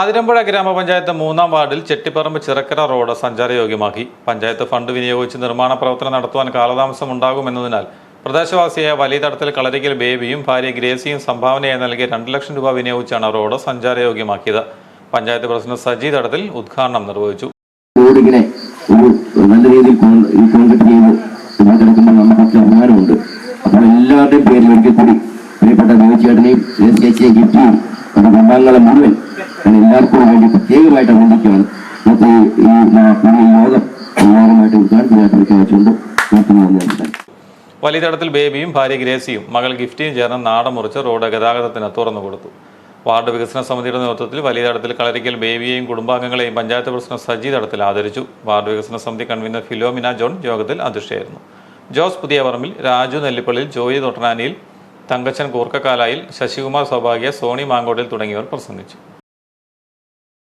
അതിരമ്പുഴ ഗ്രാമപഞ്ചായത്ത് മൂന്നാം വാർഡിൽ ചെട്ടിപ്പറമ്പ് ചിറക്കര റോഡ് സഞ്ചാരയോഗ്യമാക്കി. പഞ്ചായത്ത് ഫണ്ട് വിനിയോഗിച്ച് നിർമ്മാണ പ്രവർത്തനം നടത്തുവാൻ കാലതാമസം ഉണ്ടാകുമെന്നതിനാൽ പ്രദേശവാസിയായ വലിയ തടത്തിൽ കളരിക്കൽ ബേബിയും ഭാര്യ ഗ്രേസിയും സംഭാവനയായി നൽകിയ രണ്ട് ലക്ഷം രൂപ വിനിയോഗിച്ചാണ് റോഡ് സഞ്ചാരയോഗ്യമാക്കിയത്. പഞ്ചായത്ത് പ്രസിഡന്റ് സജി തടത്തിൽ ഉദ്ഘാടനം നിർവഹിച്ചു. നല്ല രീതിയിൽ അപ്പോൾ എല്ലാവരുടെയും പേരിൽ ഒരിക്കൽ കൂടി പ്രിയപ്പെട്ട ചേച്ചിയെയും ഗിഫ്റ്റിയും മുഴുവൻ ഞാൻ എല്ലാവർക്കും വേണ്ടി പ്രത്യേകമായിട്ട് അഭിനന്ദിക്കുകയാണ്. ഇന്നത്തെ ഈ ഈ ലോകം പുതിയ യോഗം എല്ലാവരുമായിട്ട് ഉദ്ഘാടനത്തിനായിട്ട് പ്രഖ്യാപിച്ചുകൊണ്ട് നിർത്തുന്നു നന്ദി നമസ്കാരം വലിയ തടത്തിൽ ബേബിയും ഭാര്യ ഗ്രേസിയും മകൾ ഗിഫ്റ്റിയും ചേർന്ന് നാടം മുറിച്ച് റോഡ് ഗതാഗതത്തിന് തുറന്നു കൊടുത്തു. വാർഡ് വികസന സമിതിയുടെ നേതൃത്വത്തിൽ വലിയ തടത്തിൽ കളരിക്കൽ ബേബിയെയും കുടുംബാംഗങ്ങളെയും പഞ്ചായത്ത് പ്രസിഡന്റ് സജി തടത്തിൽ ആദരിച്ചു. വാർഡ് വികസന സമിതി കൺവീനർ ഫിലോമിന ജോൺ യോഗത്തിൽ അധ്യക്ഷയായിരുന്നു. ജോസ് പുതിയപറമ്പിൽ രാജു നെല്ലിപ്പള്ളിയിൽ ജോയി തൊട്ടനാനിയിൽ തങ്കച്ചൻ കൂർക്കക്കാലായിൽ ശശികുമാർ സൗഭാഗ്യ സോണി മാങ്കോട്ടിൽ തുടങ്ങിയവർ പ്രസംഗിച്ചു.